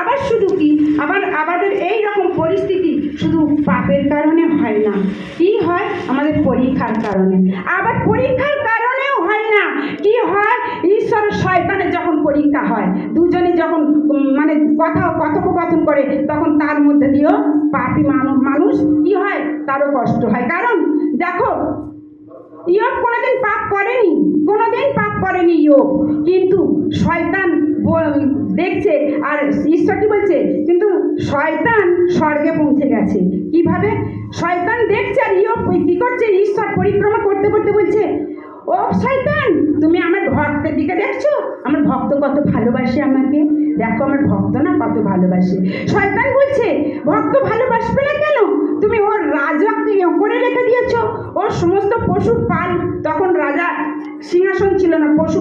আবার শুধু কি? আবার আমাদের এই রকম পরিস্থিতি শুধু পাপের কারণে হয় না। কি হয়? আমাদের পরীক্ষার কারণে। আবার পরীক্ষার কারণেও হয় না। কি হয়? ঈশ্বর শয়তানের যখন পরীক্ষা হয়, দুজনে যখন মানে কথা, কথোপকথন করে, তখন তার মধ্যে দিয়েও পাপি মানুষ মানুষ কি হয়? তারও কষ্ট হয়। কারণ দেখো, ইয়োব কোনোদিন পাপ করেনি। কোনোদিন পাপ করেনি ইয়োগ কিন্তু শয়তান দেখছে আর ঈশ্বর কি বলছে? কিন্তু শয়তান স্বর্গে পৌঁছে গেছে। কীভাবে? শয়তান দেখছে আর ইয়োব কি করছে? ঈশ্বর পরিক্রমা করতে করতে বলছে, ও শয়তান, তুমি আমার ভক্তের দিকে দেখছ? আমার ভক্ত কত ভালোবাসে আমাকে। দেখো আমার ভক্ত না কত ভালোবাসে। শয়তান বলছে, ভক্ত ভালোবাসবে না কেন তুমি ওর রাজাকে ইয়ে করে রেখে দিয়েছ ওর সমস্ত পশু পাল তখন রাজা সিংহাসন ছিল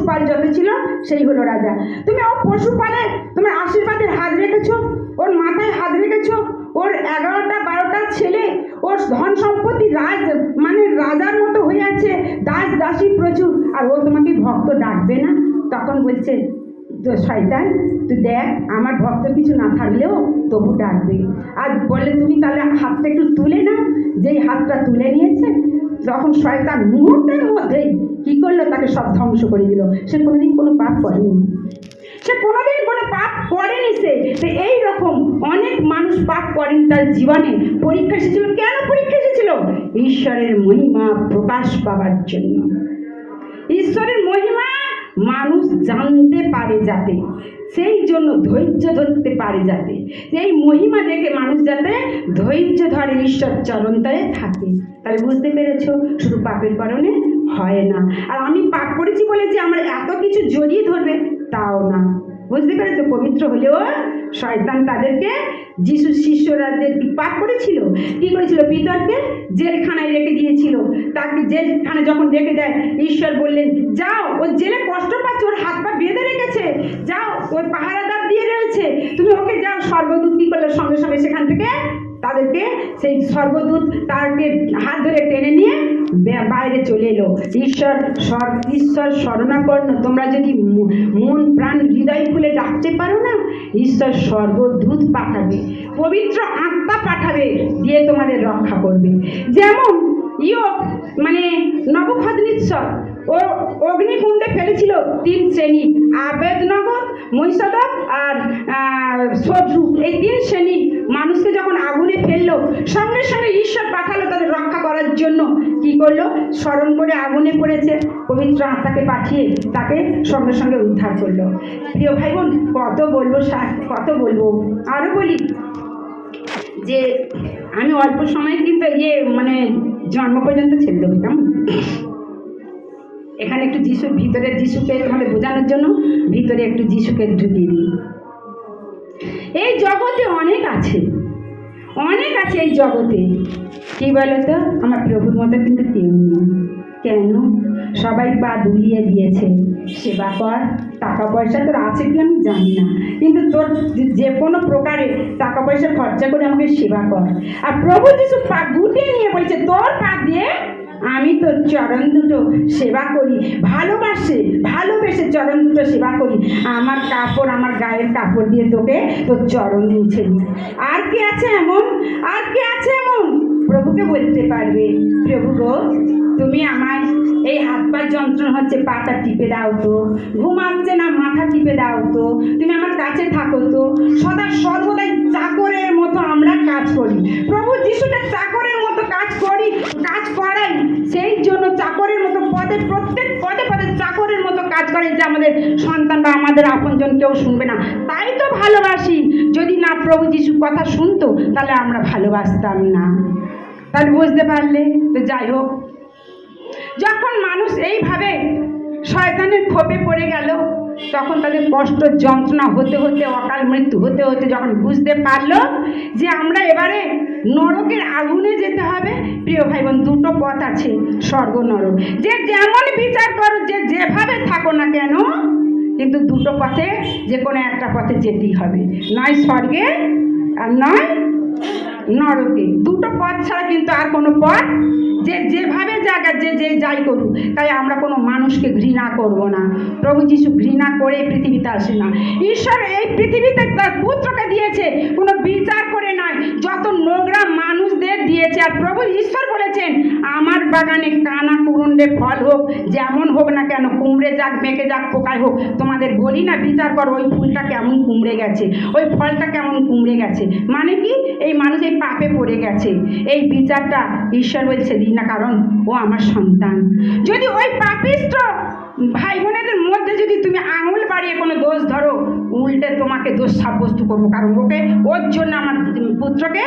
না পশু পাল যত ছিল, সেই হলো রাজা। তুমি ও পশু পালে তুমি আশীর্বাদের হাত রেখেছো, ওর মাথায় হাত রেখেছো, ওর এগারোটা, বারোটা ছেলে, ওর ধন সম্পত্তি রাজ মানে রাজার মতো হয়ে আছে, দাস, দাসী প্রচুর, আর ও তোমাকে ভক্ত ডাকবে না। তখন বলছে, তো শয়তান, তুই দেখ, আমার ভক্ত কিছু না থাকলেও তবু ডাকবে। আর বলে তুমি তাহলে হাতটা একটু তুলে নাও, যেই হাতটা তুলে নিয়েছে তখন শয়তান মুহূর্তের মধ্যেই কি করল? তাকে সব ধ্বংস করে দিল। সে কোনোদিন কোনো পাপ করেনি। সে কোনোদিন কোনো পাপ করেনি সে। তো এই রকম অনেক মানুষ পাপ করেন তার জীবনে। পরীক্ষা এসেছিল। কেন পরীক্ষা এসেছিল? ঈশ্বরের মহিমা প্রকাশ পাওয়ার জন্য। ঈশ্বরের মহিমা মানুষ জানতে পারে যাতে, সেই জন্য ধৈর্য ধরতে পারে যাতে, এই মহিমা দেখে মানুষ যাতে ধৈর্য ধরে ঈশ্বর চরণতায় থাকে। তাহলে বুঝতে পেরেছ? শুধু পাপের কারণে হয় না। আর আমি পাপ করেছি বলে যে আমার এত কিছু জড়িয়ে ধরবে, তাও না। বুঝতে পেরেছ? পবিত্র হলেও শয়তান তাদেরকে যিশু শিষ্যরাদের কি পাপ করেছিল। কি করেছিল? পিতরকে জেলখানায় রেখে দিয়েছিল। তাকে জেলখানে যখন রেখে দেয়, ঈশ্বর বললেন, যাও ওর জেলে কষ্ট পাচ্ছে, ওর হাত পা বেঁধে রেখেছে। যাও, ওর পাহারাদার দিয়ে রয়েছে। তুমি ওকে যাও, স্বর্গদূত কি করলে? সঙ্গে সঙ্গে সেখান থেকে তাদেরকে সেই স্বর্গদূত তাকে হাত ধরে টেনে নিয়ে বাইরে চলে এলো। ঈশ্বর ঈশ্বর শরণাপন্ন, তোমরা যদি মন প্রাণ হৃদয় খুলে ডাকতে পারো না, ঈশ্বর স্বর্গদূত পাঠাবে, পবিত্র আত্মা পাঠাবে, দিয়ে তোমাদের রক্ষা করবে। যেমন ইয়ো মানে নবখদনিশ্বর ও অগ্নিকুণ্ডে ফেলেছিল তিন শ্রেণি আবেদনগর মহিষাদক আর সজু এই তিন শ্রেণি মানুষকে যখন আগুনে ফেলল, সঙ্গে সঙ্গে ঈশ্বর পাঠালো তাদের রক্ষা করার জন্য। কি করল? স্মরণ করে আগুনে পড়েছে, পবিত্র আত্মাকে পাঠিয়ে তাকে সঙ্গে সঙ্গে উদ্ধার করল। প্রিয় ভাই বোন কত বলব কত বলব? আরও বলি যে, আমি অল্প সময় কিন্তু ইয়ে মানে জন্ম পর্যন্ত ছেড়ে দেবো, কেমন? এখানে একটু যিশুর ভিতরে যিশুকে তোমাদের বোঝানোর জন্য ভিতরে একটু যিশুকে ঢুকিয়ে দিই। এই জগতে অনেক আছে অনেক আছে এই জগতে। কি বলো তো আমার প্রভুর মতো কিন্তু কেউ নেই। কেন? সবাই পা দুলিয়ে দিয়েছে, সেবা কর, টাকা পয়সা তোর আছে কি আমি জানি না। কিন্তু তোর যে- কোনো প্রকারে টাকা পয়সা খরচা করে আমাকে সেবা কর। আর প্রভু যিশু পা গুটিয়ে নিয়ে বলছে, তোর পা দিয়ে আমি তোর চরণ দুটো সেবা করি, ভালোবাসে, ভালোবেসে চরণ দুটো সেবা করি। আমার কাপড়, আমার গায়ের কাপড় দিয়ে তোকে তোর চরণ মুছে দিই। আর কি আছে এমন? আর কি আছে এমন? প্রভুকে বলতে পারবে। প্রভু গো, তুমি আমায় এই হাত পা যন্ত্রণা হচ্ছে, পাটা টিপে দাও তো। ঘুম আসছে না, মাথা টিপে দাও তো। তুমি আমার কাছে থাকো তো। সদা সর্বদাই চাকরের মতো আমরা কাজ করি। প্রভু, যিশুটা চাকরের মতো কাজ করি কাজ করাই সেই জন্য চাকরের মতো পদে প্রত্যেক পদে পদে চাকরের মতো কাজ করে যে আমাদের সন্তান বা আমাদের আপনজন কেউ শুনবে না। তাই তো ভালোবাসি। যদি না প্রভু যিশু কথা শুনতো, তাহলে আমরা ভালোবাসতাম না। তাহলে বুঝতে পারলে? তো যাই হোক। যখন মানুষ এইভাবে শয়তানের ক্ষোভে পড়ে গেল তখন তাদের কষ্ট, যন্ত্রণা হতে হতে, অকাল মৃত্যু হতে হতে যখন বুঝতে পারল যে আমরা এবারে নরকের আগুনে যেতে হবে, প্রিয় ভাই বোন দুটো পথ আছে, স্বর্গ, নরক। যে যেমন বিচার করো, যে যেভাবে থাকো না কেন, কিন্তু দুটো পথে যে কোনো একটা পথে যেতেই হবে। নয় স্বর্গে আর নয় নরকে। দুটো পথ ছাড়া কিন্তু আর কোনো পথ যে যেভাবে জায়গা যে যে যাই করুক, তাই আমরা কোনো মানুষকে ঘৃণা করব না। প্রভু যিশু ঘৃণা করে পৃথিবীতে আসে না। ঈশ্বর এই পৃথিবীতে তার পুত্রকে দিয়েছে, কোনো বিচার করে নয় যত নোংরা মানুষদের দিয়েছে, আর প্রভু ঈশ্বর বলেছেন, আমার বাগানে কানা কুরুন্ডে ফল হোক, যেমন হোক না কেন, কুমড়ে যাক মেঘে যাক, পোকায় হোক, তোমাদের বলি না, বিচার করো, ওই ফুলটা কেমন কুমড়ে গেছে, ওই ফলটা কেমন কুমড়ে গেছে। মানে কি? এই মানুষ এই পাপে পড়ে গেছে। এই বিচারটা ঈশ্বর বলছে দিই না, কারণ ও আমার সন্তান। যদি ওই পাপিষ্ট ভাই বোনেদের মধ্যে যদি তুমি আঙুল বাড়িয়ে কোনো দোষ ধরো, উল্টে তোমাকে দোষ সাব্যস্ত করব, কারণ ওকে, ওর জন্য আমার পুত্রকে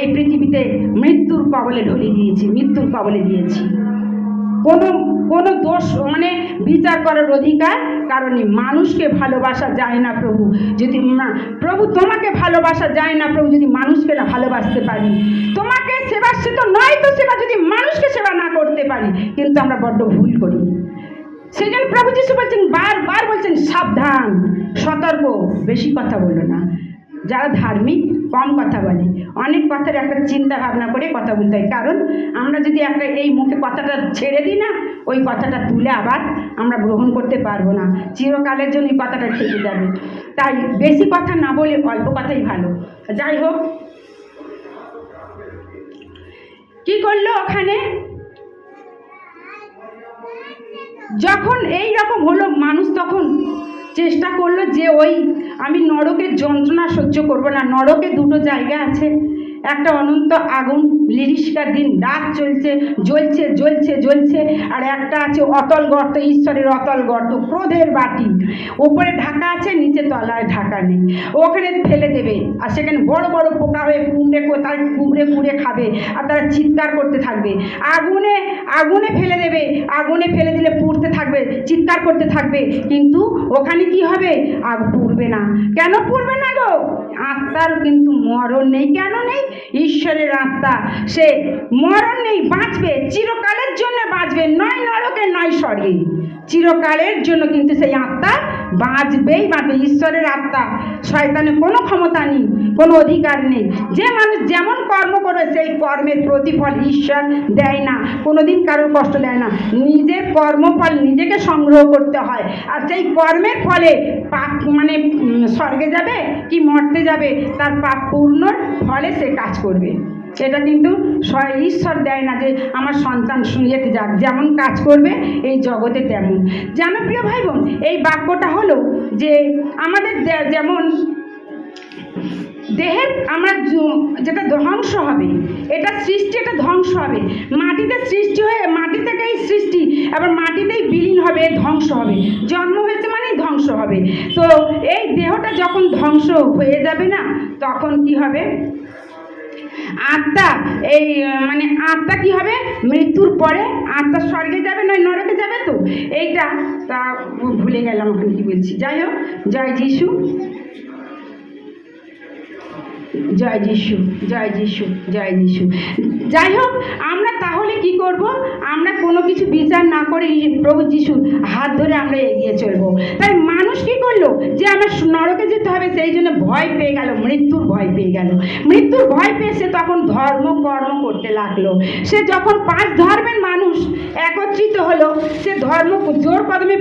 এই পৃথিবীতে মৃত্যুর কবলে ঢলে দিয়েছি, মৃত্যুর কবলে দিয়েছি। কোনো কোনো দোষ মানে বিচার করার অধিকার কারণে মানুষকে ভালোবাসা যায় না প্রভু। যদি না প্রভু তোমাকে ভালোবাসা যায় না প্রভু, যদি মানুষকে না ভালোবাসতে পারি। তোমাকে সেবা সে তো নয় তো সেবা যদি মানুষকে সেবা না করতে পারি, কিন্তু আমরা বড্ড ভুল করি। সেই জন্য প্রভু যিশু বলছেন বারবার বলছেন, সাবধান, সতর্ক, বেশি কথা বলো না। যারা ধার্মিক, কম কথা বলে। অনেক কথার একটা চিন্তা ভাবনা করে কথা বলতে হয়। কারণ আমরা যদি একটা এই মুখে কথাটা ছেড়ে দিই না, ওই কথাটা তুলে আবার আমরা গ্রহণ করতে পারব না। চিরকালের জন্য এই কথাটা থেকে যাবে। তাই বেশি কথা না বলে অল্প কথাই ভালো। যাই হোক। কি করল ওখানে? যখন এই রকম হলো, মানুষ তখন চেষ্টা করল যে ওই আমি নরকের যন্ত্রণা সহ্য করব না নরকে দুটো জায়গা আছে। একটা অনন্ত আগুন লিরিস্কার দিন, রাত চলছে, জ্বলছে জ্বলছে জ্বলছে, আর একটা আছে অতল গর্ত, ঈশ্বরের অতল গর্ত, ক্রোধের বাটি। ওপরে ঢাকা আছে, নিচে তলায় ঢাকা নেই। ওখানে ফেলে দেবে, আর সেখানে বড় বড় পোকা হয়ে কুমড়ে কোথায়, কুমড়ে কুড়ে খাবে, আর তারা চিৎকার করতে থাকবে। আগুনে আগুনে ফেলে দেবে, আগুনে ফেলে দিলে পুড়তে থাকবে, চিৎকার করতে থাকবে। কিন্তু ওখানে কি হবে? আগ পুড়বে না। কেন পুড়বে না গো? আত্মার কিন্তু মরণ নেই, কেন নেই? ঈশ্বরের আত্মা। সে মরণ নেই, বাঁচবে, চিরকালের জন্য বাঁচবে, নয় নরকে, নয় স্বর্গে। চিরকালের জন্য কিন্তু সেই আত্মা বাঁচবেই, বাঁচবে। ঈশ্বরের আত্মা শয়তানের কোনো ক্ষমতা নেই, কোনো অধিকার নেই। যে মানুষ যেমন কর্ম করে, সেই কর্মের প্রতিফল ঈশ্বর দেয় না। কোনোদিন কারোর কষ্ট দেয় না। নিজের কর্মফল নিজেকে সংগ্রহ করতে হয়। আর সেই কর্মের ফলে পাপ মানে স্বর্গে যাবে কি মরতে যাবে, তার পাপ পূর্ণর ফলে সে কাজ করবে। সেটা কিন্তু ঈশ্বর দেয় না যে আমার সন্তান শুনিয়েতে যাক। যেমন কাজ করবে, এই জগতে তেমন। জানো প্রিয় ভাই বোন এই বাক্যটা হলো যে আমাদের যেমন দেহের আমরা যেটা ধ্বংস হবে, এটা সৃষ্টি, এটা ধ্বংস হবে। মাটিতে সৃষ্টি হয়ে মাটি থেকেই সৃষ্টি, আবার মাটিতেই বিলীন হবে, ধ্বংস হবে। জন্ম হয়েছে মানেই ধ্বংস হবে। তো এই দেহটা যখন ধ্বংস হয়ে যাবে না, তখন কি হবে? আত্মা, এই মানে আত্মা কি হবে? মৃত্যুর পরে আত্মা স্বর্গে যাবে, নয় নরকে যাবে তো? এইটা তা ভুলে গেলাম ওখানে কি বলছি। যাই হোক, জয় যিশু। জয় যিশু জয় যিশু জয় যিশু। যাই হোক, আমরা তাহলে কি করব? আমরা কোনো কিছু বিচার না করে প্রভু যিশুর হাত ধরে আমরা এগিয়ে চলবো। তাই মানুষ কি করল? যে আমার নরকে যেতে হবে, সেই জন্য ভয় পেয়ে গেল, মৃত্যুর ভয় পেয়ে গেল। মৃত্যুর ভয় পেয়ে সে তখন ধর্ম, কর্ম করতে লাগল। সে যখন পাঁচ ধর্মের মানুষ একত্রিত হলো, সে ধর্ম জোর কদমে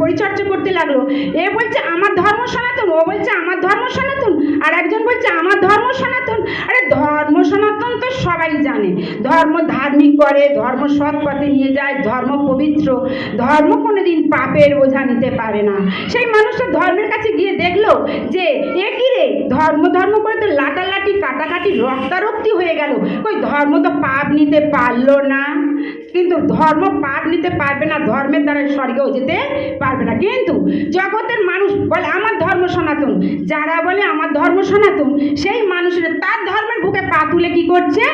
পরিচর্যা করতে লাগল। এ বলছে, আমার ধর্ম সনাতন ও বলছে, আমার ধর্ম সনাতন আর একজন বলছে, আমার ধর্ম সনাতন। আরে ধর্ম সনাতন তো সবাই জানে। ধর্ম ধার্মিক করে, ধর্ম সৎ পথে নিয়ে যায়, ধর্ম পবিত্র। ধর্ম কোনোদিন পাপের বোঝা নিতে পারে না। সেই মানুষটা ধর্মের কাছে গিয়ে দেখল যে, এ কি রে? ধর্ম ধর্ম করে তো লাটালাটি, কাটাকাটি, রক্তারক্তি হয়ে গেল। ওই ধর্ম তো পাপ নিতে পারল না। কিন্তু ধর্ম পাপ নিতে পারবে না, ধর্মের দ্বারা স্বর্গেও যেতে পারবে না। কিন্তু জগতের মানুষ বলে, আমার ধর্ম সনাতন। যারা বলে, আমার ধর্ম সনাতন, সেই মানুষের তার ধর্মের বুকে পা তুলে কি করছে?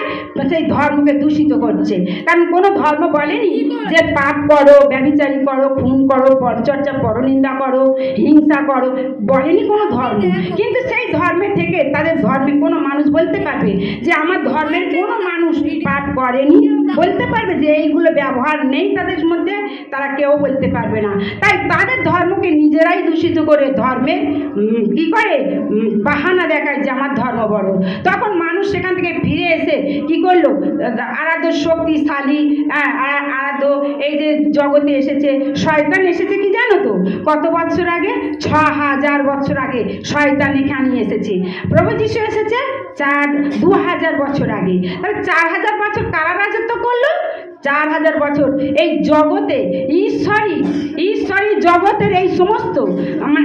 সেই ধর্মকে দূষিত করছে। কারণ কোনো ধর্ম বলেনি যে পাপ করো ব্যবিচারী করো, খুন করো, পরচর্চা পরনিন্দা করো, হিংসা করো, বলেনি কোনো ধর্ম। কিন্তু সেই ধর্মের থেকে তাদের ধর্মে কোনো মানুষ বলতে পারবে যে, আমার ধর্মের কোনো মানুষ পাপ করেনি। বলতে পারবে যে এইগুলো ব্যবহার নেই তাদের মধ্যে তারা কেউ বলতে পারবে না। তাই তাদের ধর্মকে নিজেরাই দূষিত করে ধর্মে কি করে? বাহানা দেখায় যে আমার ধর্ম বড়। তখন মানুষ সেখান থেকে ফিরে এসে কি করল? আরাধ্য শক্তিশালী হ্যাঁ, আরাধ্য এই যে জগতে এসেছে শয়তান এসেছে কি জানো তো? কত বছর আগে? ছ হাজার বছর আগে শয়তান এখানে এসেছে। প্রভু যিশু এসেছে চার দু হাজার বছর আগে। তাহলে চার হাজার বছর কারা রাজত্ব করল? চার হাজার বছর। এই জগতে, ঈশ্বরই ঈশ্বরই জগতের এই সমস্ত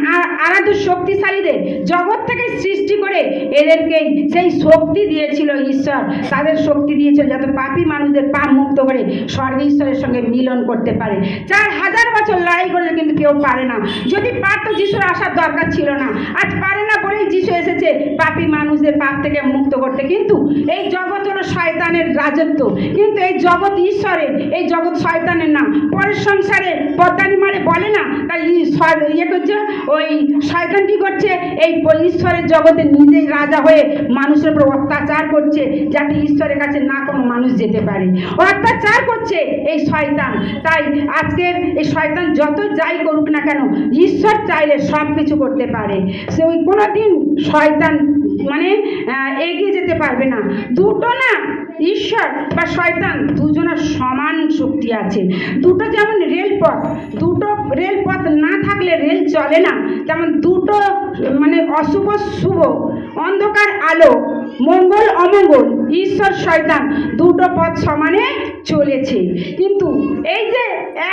আ- আরাধ্য শক্তিশালীদের জগৎ থেকে সৃষ্টি করে এদেরকে সেই শক্তি দিয়েছিল ঈশ্বর। তাদের শক্তি দিয়েছিল যাতে পাপী মানুষদের পাপ মুক্ত করে স্বর্গ ঈশ্বরের সঙ্গে মিলন করতে পারে। চার হাজার বছর লড়াই করে কিন্তু কেউ পারে না। যদি পারতো যিশুর আসার দরকার ছিল না। আজ পারে না বলেই যিশু এসেছে পাপী মানুষদের পাপ থেকে মুক্ত করতে। কিন্তু এই জগৎ হলো শয়তানের রাজত্ব। কিন্তু এই জগৎ ঈশ্বরের এই জগৎ শয়তানের না পরের সংসারে পদ্মানি মারে, বলে না? তাই ঈশ্বর ইয়ে করছে, ওই শয়তান কি করছে? এই ঈশ্বরের জগতে নিজেই রাজা হয়ে মানুষের উপর অত্যাচার করছে, যাতে ঈশ্বরের কাছে না কোনো মানুষ যেতে পারে। অত্যাচার করছে এই শয়তান। তাই আজকের এই শয়তান যত যাই করুক না কেন, ঈশ্বর চাইলে সব কিছু করতে পারে। সে ওই কোনো দিন শয়তান মানে এগিয়ে যেতে পারবে না। দুটো না, ঈশ্বর বা শয়তান, দুজনের সমান শক্তি আছে। দুটো যেমন রেলপথ, দুটো রেলপথ না থাকলে রেল চলে না। তেমন দুটো মানে অশুভ শুভ, অন্ধকার আলো, মঙ্গল অমঙ্গল, ঈশ্বর শয়তান, দুটো পথ সমানে চলেছে। কিন্তু এই যে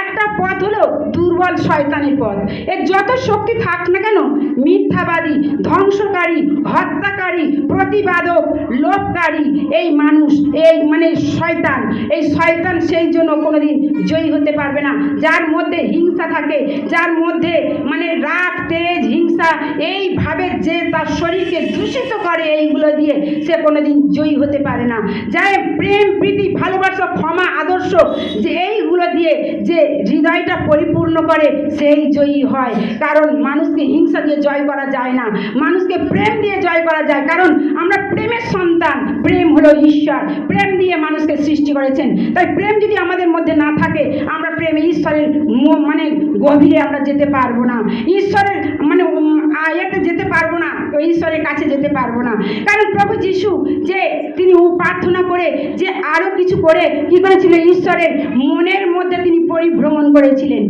একটা পথ হলো দুর্বল শয়তানের পথ, এর যত শক্তি থাক না কেন, মিথ্যাবাদী, ধ্বংসকারী, হত্যাকারী, প্রতিবাদক, লোভকারী এই মানুষ, এই মানে শয়তান, এই শয়তান সেই জন্য কোনোদিন জয়ী হতে পারবে না। যার মধ্যে হিংসা থাকে, যার মধ্যে মানে রাগ, তেজ, হিংসা, এইভাবে যে তার শরীরকে দূষিত করে এইগুলো দিয়ে সে কোনোদিন জয়ী হতে পারে না। যার প্রেম, প্রীতি, ভালোবাসা, ক্ষমা, আদর্শ, যে এইগুলো দিয়ে যে হৃদয়টা পরিপূর্ণ করে সেই জয়ী হয়। কারণ মানুষকে হিংসা দিয়ে জয় করা যায় না। মানুষকে প্রেম দিয়ে জয় করা যায়। কারণ আমরা প্রেমের সন্তান। প্রেম হলো ঈশ্বর। প্রেম দিয়ে মানুষকে সৃষ্টি করেছেন। তাই প্রেম যদি আমাদের মধ্যে না থাকে, আমরা প্রেম ঈশ্বরের মানে গভীরে আমরা যেতে পারব না। ঈশ্বরের মানে আয়াতে যেতে পারব না ঈশ্বরের কাছে যেতে পারব না। কারণ প্রভু যিশু যে তিনি প্রার্থনা করে, যে আরও কিছু করে, কি করেছিল? ঈশ্বরের মনের মধ্যে তিনি পরিভ্রমণ করেছিলেন।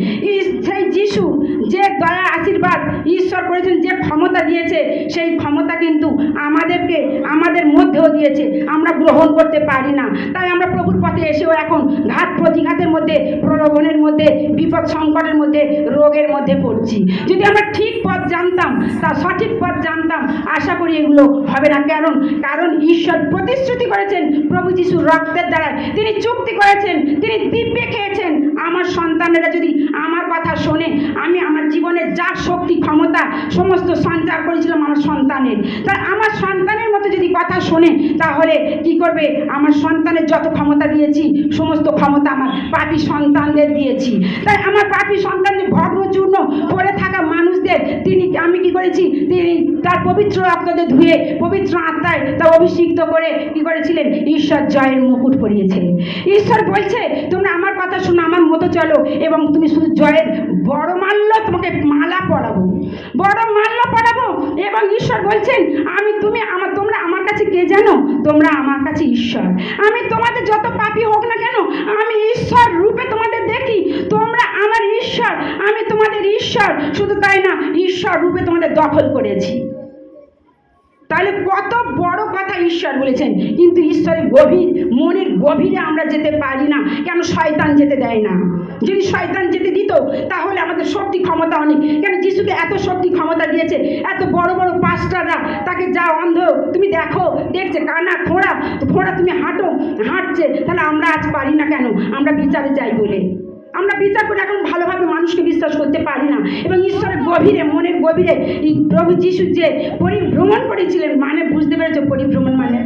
সেই যিশু যে দয়া, আশীর্বাদ ঈশ্বর করেছেন যে ক্ষমতা দিয়েছে, সেই ক্ষমতা কিন্তু আমাদেরকে, আমাদের মধ্যেও দিয়েছে। আমরা গ্রহণ করতে পারি না। তাই আমরা প্রভুর পথে এসেও এখন ঘাত প্রতিঘাতের মধ্যে, প্রলোভনের মধ্যে, বিপদ সংকটের মধ্যে, রোগের মধ্যে পড়ছি। যদি আমরা ঠিক পথ জানতাম, তা সঠিক পথ জানতাম, আশা করি এগুলো হবে না। কারণ কারণ ঈশ্বর প্রতিশ্রুতি করেছেন প্রভু যিশুর রক্তের দ্বারা তিনি চুক্তি করেছেন, তিনি দিব্যে খেয়েছেন। আমার সন্তানেরা যদি আমার কথা শোনে, আমি আমার জীবনের যা শক্তি, ক্ষমতা, সমস্ত সঞ্চার করেছিলাম আমার সন্তানের। তাই আমার সন্তানের মতো যদি কথা শোনে, তাহলে কি করবে? আমার সন্তানের যত ক্ষমতা দিয়েছি সমস্ত ক্ষমতা আমার পাপি সন্তানদের দিয়েছি। তাই আমার পাপি সন্তানদের ভগ্নচূর্ণ পড়ে থাকা মানুষদের তিনি আমি কি করেছি? তিনি তার পবিত্র রক্তদের ধুয়ে পবিত্র আত্মায় তা অভিষিক্ত করে কি করেছিলেন? ঈশ্বর জয়ের মুকুট পরিয়েছে ঈশ্বর বলছে, তোমরা আমার কথা শোনো, আমার মতো চলো এবং তুমি শুধু জয়ের বড় মাল্য তোমাকে মালা পরাবো। বড় মাল্য পড়াবো এবং ঈশ্বর বলছেন, আমি তুমি আমার তোমরা আমার কাছে কে জানো? তোমরা আমার কাছে ঈশ্বর। আমি তোমাদের যত পাপি হোক না কেন আমি ঈশ্বর রূপে তোমাদের দেখি। তোমরা আমার ঈশ্বর, আমি তোমাদের ঈশ্বর। শুধু তাই না, ঈশ্বর রূপে তোমাদের দখল করেছি। তাহলে কত বড় কথা ঈশ্বর বলেছেন। কিন্তু ঈশ্বরের গভীর, মনের গভীরে আমরা যেতে পারি না। কেন শয়তান যেতে দেয় না? যদি শয়তান যেতে দিত, তাহলে আমাদের শক্তি ক্ষমতা অনেক। কেন যিশুকে এত শক্তি ক্ষমতা দিয়েছে? এত বড় বড় পাস্টাররা তাকে যা অন্ধ, তুমি দেখো, দেখছে, কানা তো খোঁড়া, তুমি হাঁটো, হাঁটছে, তাহলে আমরা আজ পারি না কেন? আমরা বিচারে যাই বলে। আমরা বিচার করে এখন ভালোভাবে মানুষকে বিশ্বাস করতে পারি না। এবং ঈশ্বরের গভীরে, মনের গভীরে প্রভু যিশু যে পরিভ্রমণ করেছিলেন মানে বুঝতে পেরেছে পরিভ্রমণ মানে?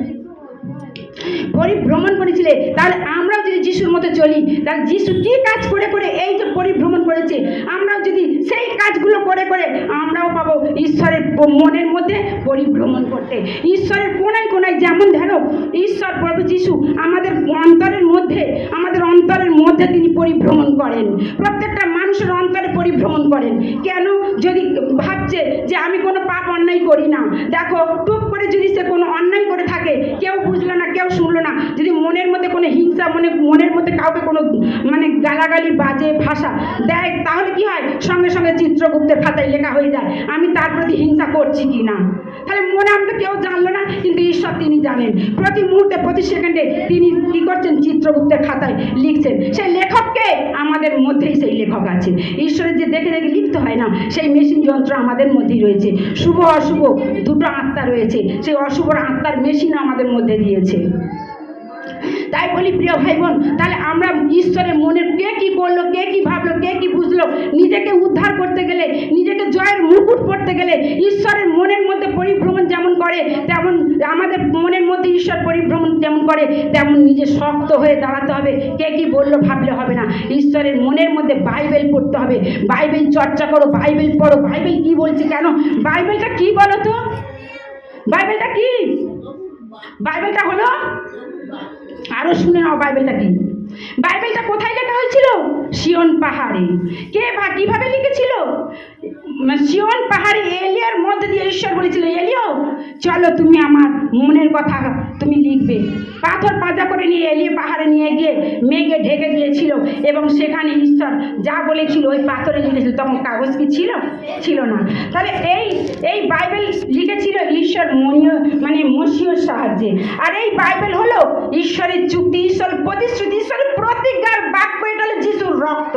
পরিভ্রমণ করেছিলে, তাহলে আমরাও যদি যিশুর মতো চলি, তাহলে যিশু কী কাজ করে করে এই যে পরিভ্রমণ করেছে, আমরাও যদি সেই কাজগুলো করে করে আমরাও পাবো ঈশ্বরের মনের মধ্যে পরিভ্রমণ করতে। ঈশ্বরের কোনায় কোনায় যেমন ধরো, ঈশ্বর প্রভু যিশু আমাদের অন্তরের মধ্যে, আমাদের অন্তরের মধ্যে তিনি পরিভ্রমণ করেন। প্রত্যেকটা মানুষের অন্তরে পরিভ্রমণ করেন। কেন? যদি ভাবছে যে আমি কোনো পাপ অন্যায় করি না, দেখো টুপ করে যদি সে কোনো অন্যায় করে থাকে, কেউ বুঝলো না, কেউ শুনলো না, যদি মনের মধ্যে কোনো হিংসা, মনে মনের মধ্যে কাউকে কোনো মানে গালাগালি, বাজে ভাষা দেয়, তাহলে কি হয়? সঙ্গে সঙ্গে চিত্রগুপ্তের খাতায় লেখা হয়ে যায়, আমি তার প্রতি হিংসা করছি কি না? তাহলে মনে আমাকে কেউ জানলো না, কিন্তু ঈশ্বর তিনি জানেন। প্রতি মুহূর্তে, প্রতি সেকেন্ডে তিনি কী করছেন? চিত্রগুপ্তের খাতায় লিখছেন। সেই লেখককে আমাদের মধ্যেই সেই লেখক আছে। ঈশ্বরের যে দেখে দেখে লিখতে হয় না, সেই মেশিন যন্ত্র আমাদের মধ্যেই রয়েছে। শুভ, অশুভ, দুটো আত্মা রয়েছে। সেই অশুভ আত্মার মেশিন আমাদের মধ্যে দিয়েছে। তাই বলি, প্রিয় ভাই বোন তাহলে আমরা ঈশ্বরের মনের কে কি করল, কে কি ভাবলো, কে কি বুঝলো, নিজেকে উদ্ধার করতে গেলে, নিজেকে জয়ের মুকুট পড়তে গেলে ঈশ্বরের মনের মধ্যে পরিভ্রমণ যেমন করে, তেমন আমাদের মনের মধ্যে ঈশ্বর পরিভ্রমণ যেমন করে, তেমন নিজে শক্ত হয়ে দাঁড়াতে হবে। কে কি বলল, ভাবলে হবে না। ঈশ্বরের মনের মধ্যে বাইবেল পড়তে হবে। বাইবেল চর্চা করো, বাইবেল পড়ো। বাইবেল কি বলছে কেন? বাইবেলটা কি বলো তো? বাইবেলটা কি? বাইবেলটা হলো? আরও শুনে নাও বাইবেলটা কি? বাইবেলটা কোথায় লেখা হয়েছিল? সিয়ন পাহাড়ে। কে বা কীভাবে লিখেছিল? উম, শিয়ন পাহাড়ে এলিয়ার মধ্যে দিয়ে ঈশ্বর বলেছিল এলিও চলো তুমি আমার মনের কথা তুমি লিখবে। পাথর পাজা করে নিয়ে এলিয়ে পাহাড়ে নিয়ে গিয়ে মেঘে ঢেকে দিয়েছিল এবং সেখানে ঈশ্বর যা বলেছিল ওই পাথরে লিখেছিল। তখন কাগজ কি ছিল? ছিল না। তাহলে এই এই বাইবেল লিখেছিল ঈশ্বর মনীয় মানে মসীয়র সাহায্যে। আর এই বাইবেল হলো ঈশ্বরের চুক্তি ঈশ্বর প্রতিশ্রুতি ঈশ্বরের প্রতিজ্ঞার বাক্য এটা হলো যিশুর রক্ত।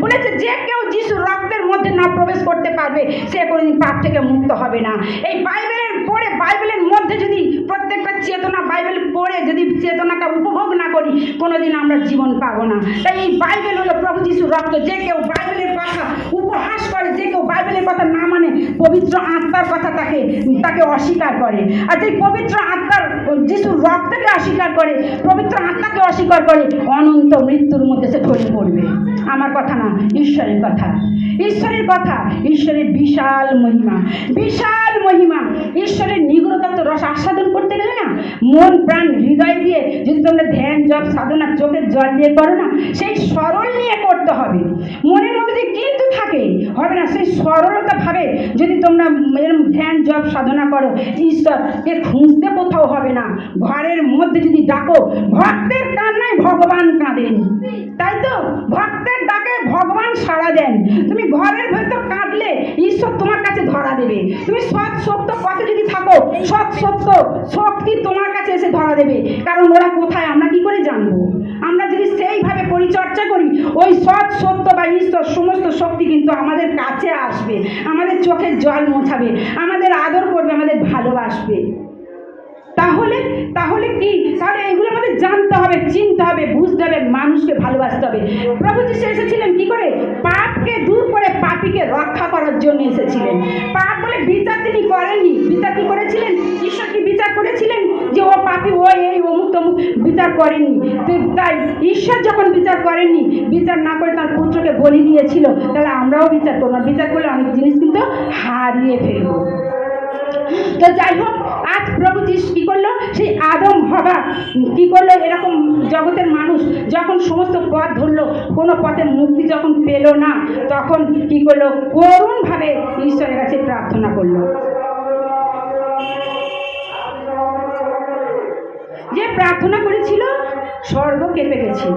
বলেছে যে কেউ যিশুর রক্তের মধ্যে না প্রবেশ করতে পারবে, সে কোনোদিন পাপ থেকে মুক্ত হবে না। এই বাইবেলের পড়ে, বাইবেলের মধ্যে যদি প্রত্যেকটা চেতনা, বাইবেল পড়ে যদি চেতনাটা উপভোগ না করি, কোনোদিন আমরা জীবন পাবো না। তাই এই বাইবেল হলো প্রভু যিশুর রক্ত। যে কেউ বাইবেলের কথা উপহাস করে, যে কেউ বাইবেলের কথা না মানে পবিত্র আত্মার কথা তাকে তাকে অস্বীকার করে। আর যে পবিত্র আত্মার, যিশুর রক্তকে অস্বীকার করে, পবিত্র আত্মাকে অস্বীকার করে, অনন্ত মৃত্যুর মধ্যে সে ঢলে পড়বে আমার কথা না, ঈশ্বরের কথা। ঈশ্বরের কথা, ঈশ্বরের বিশাল মহিমা বিশাল মহিমা। ঈশ্বরের নিগ্রতত্ব রস আস্বাদন করতে গেলে না, মন প্রাণ হৃদয় দিয়ে যদি তোমরা ধ্যান, জপ, সাধনা, চোখের জল দিয়ে করো না, সেই সরল নিয়ে করতে হবে। মনের মধ্যে যে কিন্তু থাকে, হবে না। সেই সরলতা ভাবে যদি তোমরা এরম ধ্যান, জপ, সাধনা করো ঈশ্বরকে খুঁজতে কোথাও হবে না। ঘরের মধ্যে যদি ডাকো, ভক্তের কান্নায় ভগবান কাঁদেন। তাই তো? ভক্তের ডাকে ভগবান সাড়া দেন। তুমি ঘরের ভেতর কাঁদলে ঈশ্বর তোমার কাছে ধরা দেবে। তুমি সৎ, সত্য পথে যদি থাকো, সৎ, সত্য শক্তি তোমার কাছে এসে ধরা দেবে। কারণ ওরা কোথায়? আমরা কি করে জানব? আমরা যদি সেইভাবে পরিচর্যা করি, ওই সত্য বা ঈশ্বর সমস্ত শক্তি কিন্তু আমাদের কাছে আসবে। আমাদের চোখের জল মোছাবে। আমাদের আদর করবে, আমাদের ভালোবাসবে। তাহলে তাহলে কি? তাহলে এগুলো আমাদের জানতে হবে, চিনতে হবে, বুঝতে হবে, মানুষকে ভালোবাসতে হবে। প্রভু যিশু এসেছিলেন কি করে? পাপকে দূর করে পাপীকে রক্ষা করার জন্য এসেছিলেন। পাপ বলে বিচার তিনি করেননি। বিচার কি করেছিলেন? ঈশ্বর কি বিচার করেছিলেন? যে ও পাপি, ও এই অমুক তমুক বিচার করেননি তাই ঈশ্বর যখন বিচার করেননি, বিচার না করে তার পুত্রকে বলি দিয়েছিল, তাহলে আমরাও বিচার করব। বিচার করলে অনেক জিনিস কিন্তু হারিয়ে ফেলব। তো যাই হোক, আজ প্রভু যিশু কী করল? সেই আদম হবা। কী করল? এরকম জগতের মানুষ যখন সমস্ত পথ ধরলো, কোনো পথে মুক্তি যখন পেল না, তখন কী করল? করুণভাবে ঈশ্বরের কাছে প্রার্থনা করল। যে প্রার্থনা করেছিল, স্বর্গ কেঁপে গেছিল।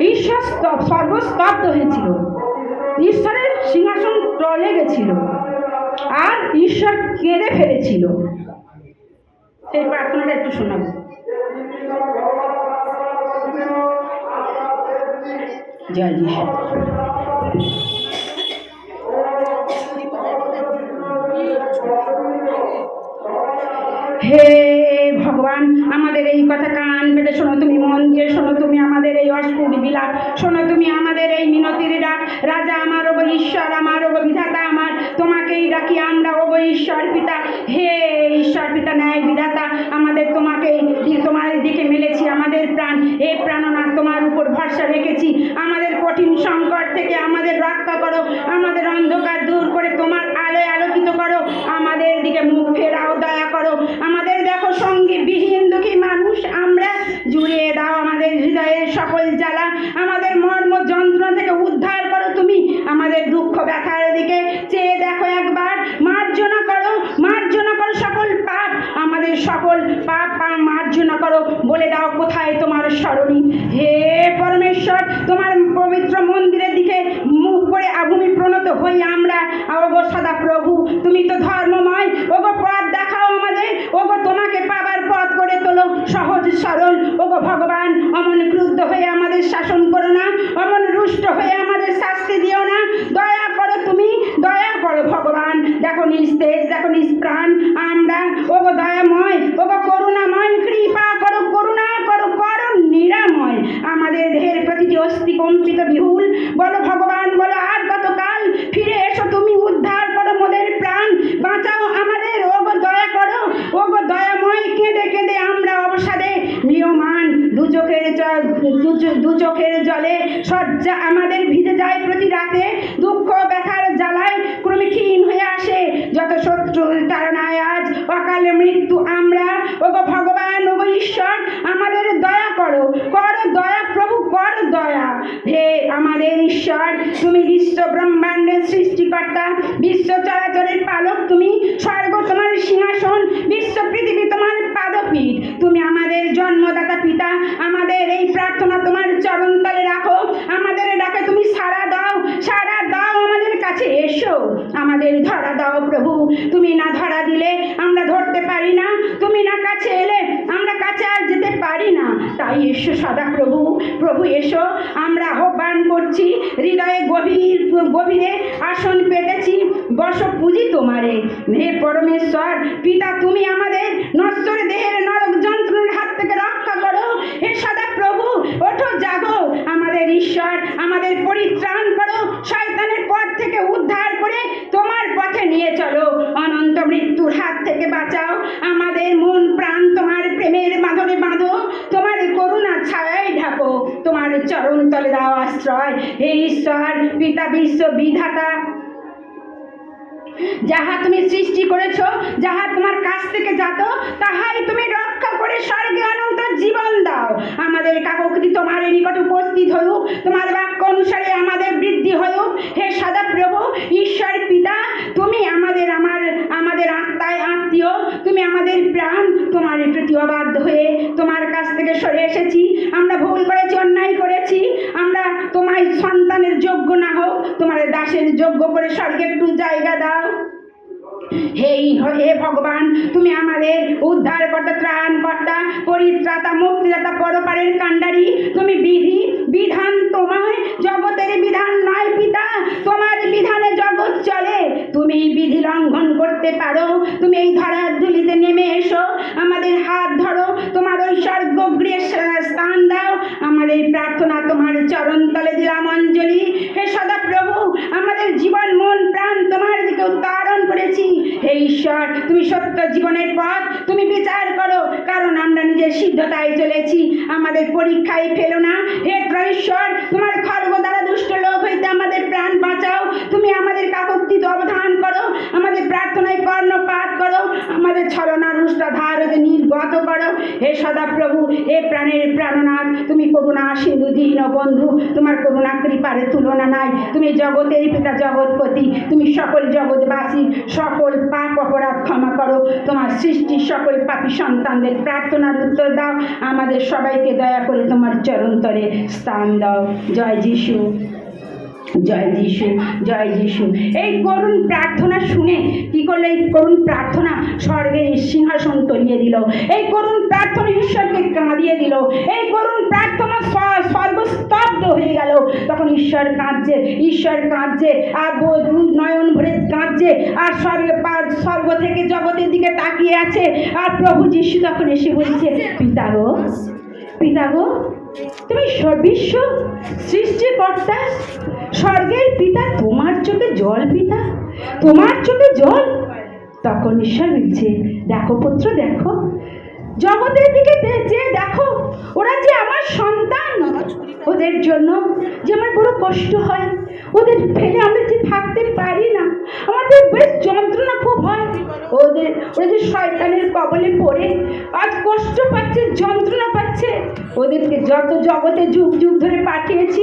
ঈশ্বর স্তব- সর্বস্তব্ধ হয়েছিল। ঈশ্বরের সিংহাসন টলে গেছিল। আর ঈশ্বর কেঁদে ফেলেছিল। সেই প্রার্থনাটা একটু শোনাবো। জয় যিশু হে ভগবান, আমাদের এই কথা কান পেতে শোনো তুমি, মন দিয়ে শোনো তুমি, আমাদের এই অস্ফুট বিলাপ। শোনো তুমি, আমাদের এই মিনতির ডাক। রাজা আমার ওগো ঈশ্বর, আমার ওগো বিধাতা আমার। তোমাকেই ডাকি আমরা ওগো ঈশ্বর পিতা। হে ঈশ্বর পিতা, ন্যায় বিধাতা, আমাদের তোমাকে তোমার দিকে মেলেছি আমাদের প্রাণ। এ প্রাণনা তোমার উপর ভরসা রেখেছি। আমাদের কঠিন সংকট থেকে আমাদের রক্ষা করো। আমাদের অন্ধকার দূর করে তোমার আলোয় আলোকিত করো। আমাদের দিকে মুখ ফেরাও, দয়া করো। আমাদের দেখো সঙ্গী বিহীন দুঃখী মানুষ আমরা জুড়িয়ে দাও আমাদের হৃদয়ের সকল জ্বালা আমাদের মর্ম যন্ত্রণা থেকে উদ্ধার করো তুমি আমাদের দুঃখ ব্যথার দিকে চেয়ে দেখো একবার মার্জনা করো মার্জনা করো সকল পাপ আমাদের সকল পাপ পা- মার্জনা করো বলে দাও কোথায় তোমার স্মরণী হে পরমেশ্বর তোমার পবিত্র মন্দিরের দিকে মুখ করে আভূমি প্রণত হই আমরা ওগো সদা প্রভু তুমি তো ধর্মময় ওগো পথ দেখাও আমাদের ওগো তোমাকে পাবার পথ করে তোলো সহজ সরল ওগো ভগবান অমন ক্রুদ্ধ হয়ে আমাদের শাসন করো না অমন রুষ্ট হয়ে আমাদের শাস্তি দিও না দয়া করো তুমি দয়া করো ভগবান দেখো নিস্তেজ দেখো নিষ্প্রাণ আমরা ওগো দয়াময় ওগো করুণাময় কৃপা করো করুণা করো করো নিরাময় আমাদের দেহের প্রতিটি কম্পিত বিহুল বলো ভগবান বলো, আর কতকাল ফিরে এসো তুমি উদ্ধার করো মোদের প্রাণ। বাঁচাও আমাদের, ওগো দয়া করো, ওগো দয়াময়, কেঁদে কেঁদে আমরা অবসাদে দু চোখের জল, দু- চোখের জলে সজ্জা আমাদের ভিজে যায় প্রতি রাতে। দুঃখ ব্যথার জ্বালায় ক্রমে ক্ষীণ হয়ে আসে। যত শত্রুর তাড়নায় আজ অকালে মৃত্যু আমরা। ওগো ভগবান, ওগো ঈশ্বর, আমাদের দয়া করো করো দয়া দয়া, হে আমাদের ঈশ্বর, তুমি বিশ্ব ব্রহ্মাণ্ডের সৃষ্টিকর্তা, বিশ্ব চরাচরের পালক তুমি, স্বর্গ তোমার সিংহাসন, বিশ্ব পৃথিবী তোমার পাদপীঠ। তুমি আমাদের জন্মদাতা পিতা, আমাদের এই প্রার্থনা তোমার চরণতলে রাখো, আমাদের ডাকে তুমি সাড়া দাও সাড়া দাও আমাদের কাছে এসো। আমাদের ধরা দাও প্রভু, তুমি না ধরা দিলে আমরা ধরতে পারি না, তুমি না কাছে এলে আমরা কাছে আর যেতে পারি না তাই এসো সদা প্রভু। প্রভু এসো, আমরা আহ্বান করছি, হৃদয়ে গভীর, গভীরে আসন পেতেছি। বস পুঁজি তোমারে। হে পরমেশ্বর, পিতা তুমি আমাদের নশ্বর দেহের নরক যন্ত্রণার হাত থেকে রক্ষা করো। হে সদা প্রভু, ওঠো, জাগো। আমাদের ঈশ্বর, আমাদের পরিত্রাণ করো। শয়তানের পথ থেকে উদ্ধার করে তোমার নিয়ে চলো। অনন্ত মৃত্যুর হাত থেকে বাঁচাও। আমাদের মন প্রাণ তোমার প্রেমের মাধবে বাঁধো। তোমার করুণা ছায়ায় ঢাকো। তোমার চরণ তলে দাও আশ্রয়। হে ঈশ্বর, পিতা বিশ্ব বিধাতা, যাহা তুমি সৃষ্টি করেছ, যাহা তোমার কাছ থেকে যাত, তাহাই তুমি রক্ষা করে স্বর্গে দাও আমাদের কাকতি তোমার নিকট উপস্থিত হউক তোমার বাক্য অনুসারে আমাদের বৃদ্ধি হউক হে সদা প্রভু ঈশ্বর পিতা, তুমি আমাদের আমার, আমাদের আত্মায় আত্মীয়। তুমি আমাদের প্রাণ, তোমার প্রতি অবাধ্য হয়ে তোমার কাছ থেকে সরে এসেছি। আমরা ভুল করেছি, অন্যায় করেছি। আমরা তোমার সন্তানের যোগ্য না হোক, তোমার দাসের যোগ্য করে স্বর্গে একটু জায়গা দাও। হে হে ভগবান, তুমি আমাদের উদ্ধার কর্তা, ত্রাণ কর্তা, পরিত্রাতা, মুক্তিদাতা, পরপারের কাণ্ডারি। তুমি বিধি, বিধান তোমায়, জগতের বিধান নয় পিতা, তোমার বিধানে জগৎ চলে। তুমি বিধি লঙ্ঘন করতে পারো, তুমি এই ধরার ধুলিতে নেমে এসো। আমাদের হাত ধরো, তোমার ওই স্বর্গগৃহে স্থান দাও। আমাদের প্রার্থনা তোমার চরণ তলে দিলাম অঞ্জলি। হে সদা প্রভু আমাদের জীবন মন প্রাণ তোমার দিকে উত্তারণ করেছি হে ঈশ্বর তুমি সত্য জীবনের পথ, তুমি বিচার করো। কারণ আমরা নিজের সিদ্ধতায় চলেছি। আমাদের পরীক্ষায় ফেলো না। হে ঈশ্বর তোমার খর্ব দ্বারা দুষ্ট লোক হইতে আমাদের প্রাণ বাঁচাও তুমি আমাদের কাকক্তিত অবধান করো আমাদের প্রার্থনায় কর্ণপাত করো আমাদের ছলনা রুষ্টধার হতে নির্গত করো হে সদা প্রভু, হে প্রাণের প্রাণনাথ, তুমি করুণা, সিন্ধু, দীন বন্ধু, তোমার করুণা কৃপারে তুলনা নাই। তুমি জগতের পিতা, জগৎপতি, তুমি সকল জগৎবাসী, সকল পাপ অপরাধ ক্ষমা করো। তোমার সৃষ্টির সকল পাপী সন্তানদের প্রার্থনার উত্তর দাও। আমাদের সবাইকে দয়া করে তোমার চরণতরে স্থান দাও। জয় যিশু। জয় যিশু জয় যিশু। এই করুণ প্রার্থনা শুনে কি করল? এই করুণ প্রার্থনা স্বর্গের সিংহাসন তলিয়ে দিল। এই করুণ প্রার্থনা ঈশ্বরকে কাঁদিয়ে দিল। এই করুণ প্রার্থনা সর্বস্তব্ধ হয়ে গেল। তখন ঈশ্বর কাঁদছে ঈশ্বর কাঁদছে, আর নয়ন ভরে কাঁদছে, আর স্বর্গ স্বর্গ থেকে জগতের দিকে তাকিয়ে আছে, আর প্রভু যিশু তখন এসে বলছে, পিতা গো পিতা গো, তুমি বিশ্ব সৃষ্টিকর্তা স্বর্গের পিতা, তোমার চোখে জল পিতা, তোমার চোখে জল? তখন ঈশ্বর বলছে, দেখো পুত্র, দেখো। জগতের দিকে যে দেখো, ওরা যে আমার সন্তান। ওদের জন্য যে আমার বড় কষ্ট হয়, ওদের ফেলে আমরা যে থাকতে পারি না। আমাদের বেশ হয় ওদের ওরা যে শয়তানের কবলে পড়ে আজ কষ্ট পাচ্ছে, যন্ত্রণা পাচ্ছে। ওদেরকে যত জগতে যুগ যুগ ধরে পাঠিয়েছি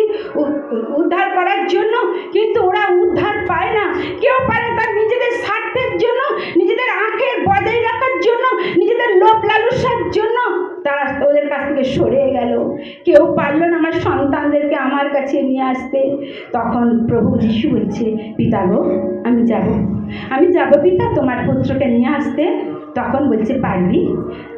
উদ্ধার করার জন্য, কিন্তু ওরা উদ্ধার পায় না। কেউ পারে তার নিজেদের স্বার্থের জন্য, নিজেদের আঁখের বজায় রাখার জন্য, নিজেদের লোভ লালসার জন্য। তারা ওদের কাছ থেকে সরে গেল। কেউ পারল না আমার সন্তানদেরকে আমার কাছে নিয়ে আসতে। তখন প্রভু যিশু বলছে, পিতা গো, আমি যাব। আমি যাব, পিতা, তোমার পুত্রকে নিয়ে আসতে। তখন বলছে, পারবি?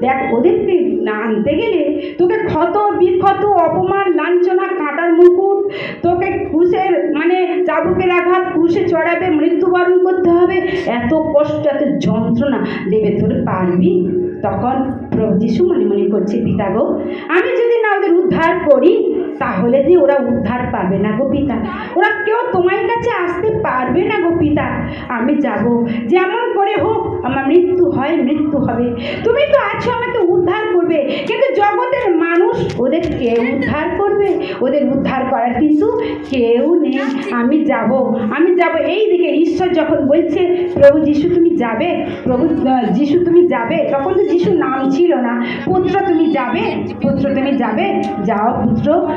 দেখ, ওদেরকে আনতে গেলে তোকে ক্ষত, বিক্ষত, অপমান, লাঞ্ছনা, কাঁটার মুকুট, তোকে কুশের মানে চাবুকের আঘাত কুশে চড়াবে, মৃত্যুবরণ করতে হবে। এত কষ্ট, এত যন্ত্রণা দেবে তোর, পারবি? তখন প্রভু যিশু মনে মনে করছে, পিতা গো, আমি যদি না ওদের উদ্ধার করি, তাহলে যে ওরা উদ্ধার পাবে না গো পিতা। ওরা কেউ তোমার কাছে আসতে পারবে না গো পিতা। আমি যাব। যেমন করে হোক, আমার মৃত্যু হয়, মৃত্যু হবে। তুমি তো আছো, আমাকে উদ্ধার করবে। কিন্তু জগতের মানুষ ওদের কে উদ্ধার করবে? ওদের উদ্ধার করার কিন্তু কেউ নেই। আমি যাব। আমি যাব এই দিকে। ঈশ্বর যখন বলছে, প্রভু, যিশু, তুমি যাবে? প্রভু যিশু, তুমি যাবে? তখন তো যিশু নাম ছিল না। পুত্র তুমি যাবে? পুত্র তুমি যাবে? যাও পুত্র।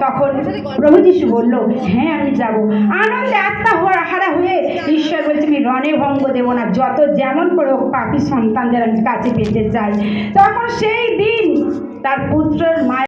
তখন প্রভু যিশু বলল হ্যাঁ আমি যাব। আনন্দে আত্মা হরা- হারা হয়ে ঈশ্বর বলছে আমি রণে ভঙ্গ দেবো না। যত যেমন করে হোক পাপি সন্তানদের আমি কাছে পেতে চাই। তখন সেই দিন তার পুত্রের মায়ের